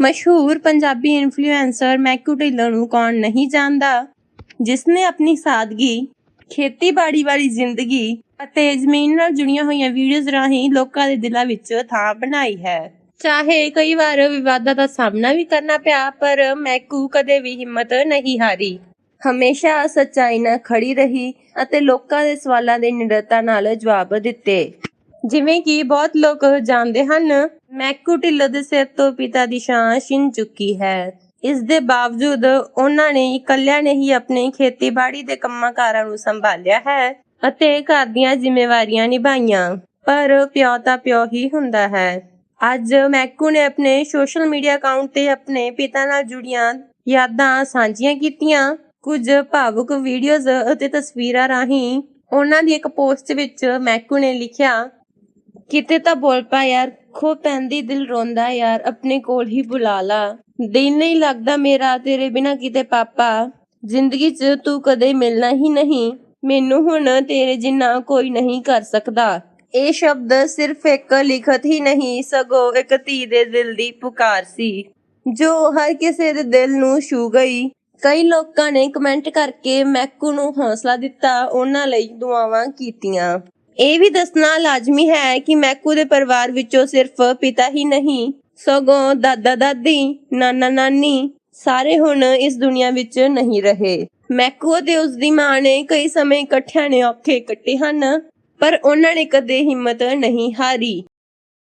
ਮਸ਼ਹੂਰ ਪੰਜਾਬੀ ਇਨਫਲੂਐਂਸਰ ਮੈਕੂ ਢਿੱਲੋਂ ਨੂੰ ਕੌਣ ਨਹੀਂ ਜਾਣਦਾ? ਜਿਸ ਨੇ ਆਪਣੀ ਸਾਦਗੀ, ਖੇਤੀਬਾੜੀ ਵਾਲੀ ਜ਼ਿੰਦਗੀ ਅਤੇ ਜ਼ਮੀਨ ਨਾਲ ਜੁੜੀਆਂ ਹੋਈਆਂ ਵੀਡੀਓਜ਼ ਰਾਹੀਂ ਲੋਕਾਂ ਦੇ ਦਿਲਾਂ ਵਿੱਚ ਥਾਂ ਬਣਾਈ ਹੈ। ਚਾਹੇ ਕਈ ਵਾਰ ਵਿਵਾਦਾਂ ਦਾ ਸਾਹਮਣਾ ਵੀ ਕਰਨਾ ਪਿਆ, ਪਰ ਮੈਕੂ ਕਦੇ ਵੀ ਹਿੰਮਤ ਨਹੀਂ ਹਾਰੀ। ਹਮੇਸ਼ਾ ਸੱਚਾਈ ਨਾਲ ਖੜੀ ਰਹੀ ਅਤੇ ਲੋਕਾਂ ਦੇ ਸਵਾਲਾਂ ਦੇ ਨਿਡਰਤਾ ਨਾਲ ਜਵਾਬ ਦਿੱਤੇ। ਜਿਵੇਂ ਕਿ ਬਹੁਤ ਲੋਕ ਜਾਣਦੇ ਹਨ ਮੈਕੂ ਢਿੱਲੋਂ ਦੇ ਸਿਰ ਤੋਂ ਪਿਤਾ ਦੀ ਛਾਂ ਛਿਨ ਚੁੱਕੀ ਹੈ। ਇਸ ਦੇ ਬਾਵਜੂਦ ਉਹਨਾਂ ਨੇ ਇਕੱਲਿਆਂ ਨੇ ਹੀ ਆਪਣੇ ਖੇਤੀਬਾੜੀ ਦੇ ਕੰਮਾਂ ਕਾਰਾਂ ਨੂੰ ਸੰਭਾਲਿਆ ਹੈ ਅਤੇ ਘਰ ਦੀਆਂ ਜ਼ਿੰਮੇਵਾਰੀਆਂ ਨਿਭਾਈਆਂ। ਪਰ ਪਿਓ ਤਾਂ ਪਿਓ ਹੀ ਹੁੰਦਾ ਹੈ। ਅੱਜ ਮੈਕੂ ਨੇ ਆਪਣੇ ਸੋਸ਼ਲ ਮੀਡੀਆ ਅਕਾਊਂਟ ਤੇ ਆਪਣੇ ਪਿਤਾ ਨਾਲ ਜੁੜੀਆਂ ਯਾਦਾਂ ਸਾਂਝੀਆਂ ਕੀਤੀਆਂ। ਕੁਝ ਭਾਵੁਕ ਵੀਡੀਓਜ਼ ਅਤੇ ਤਸਵੀਰਾਂ ਰਾਹੀਂ ਉਹਨਾਂ ਦੀ ਇੱਕ ਪੋਸਟ ਵਿੱਚ ਮੈਕੂ ਨੇ ਲਿਖਿਆ ਕਿਤੇ ਤਾਂ ਬੋਲ ਪਾ ਯਾਰ ਖੋ ਪੈਂਦੀ, ਦਿਲ ਰੋਂਦਾ ਯਾਰ, ਆਪਣੇ ਕੋਲ ਹੀ ਬੁਲਾ ਲਾ। ਦਿਨ ਨਹੀਂ ਲੱਗਦਾ ਮੇਰਾ ਤੇਰੇ ਬਿਨਾ ਕਿਤੇ ਪਾਪਾ। ਜ਼ਿੰਦਗੀ 'ਚ ਤੂੰ ਕਦੇ ਮਿਲਣਾ ਹੀ ਨਹੀਂ। ਮੈਨੂੰ ਹੁਣ ਤੇਰੇ ਜਿੰਨਾ ਕੋਈ ਨਹੀਂ ਕਰ ਸਕਦਾ। ਇਹ ਸ਼ਬਦ ਸਿਰਫ ਇੱਕ ਲਿਖਤ ਹੀ ਨਹੀਂ, ਸਗੋਂ ਇੱਕ ਧੀ ਦੇ ਦਿਲ ਦੀ ਪੁਕਾਰ ਸੀ, ਜੋ ਹਰ ਕਿਸੇ ਦੇ ਦਿਲ ਨੂੰ ਛੂ ਗਈ। ਕਈ ਲੋਕਾਂ ਨੇ ਕਮੈਂਟ ਕਰਕੇ ਮੈਕੂ ਨੂੰ ਹੌਸਲਾ ਦਿੱਤਾ, ਉਹਨਾਂ ਲਈ ਦੁਆਵਾਂ ਕੀਤੀਆਂ। ਇਹ ਵੀ ਦੱਸਣਾ ਲਾਜ਼ਮੀ ਹੈ ਕਿ ਮੈਕੂ ਦੇ ਪਰਿਵਾਰ ਵਿੱਚੋਂ ਸਿਰਫ ਪਿਤਾ ਹੀ ਨਹੀਂ, ਸਗੋਂ ਦਾਦਾ ਦਾਦੀ, ਨਾਨਾ ਨਾਨੀ ਸਾਰੇ ਹੁਣ ਇਸ ਦੁਨੀਆ ਵਿੱਚ ਨਹੀਂ ਰਹੇ। ਮੈਕੂ ਅਤੇ ਉਸ ਦੀ ਮਾਂ ਨੇ ਕਈ ਸਮੇਂ ਇਕੱਠਿਆਂ ਨੇ ਔਖੇ ਕੱਟੇ ਹਨ, ਪਰ ਉਹਨਾਂ ਨੇ ਕਦੇ ਹਿੰਮਤ ਨਹੀਂ ਹਾਰੀ।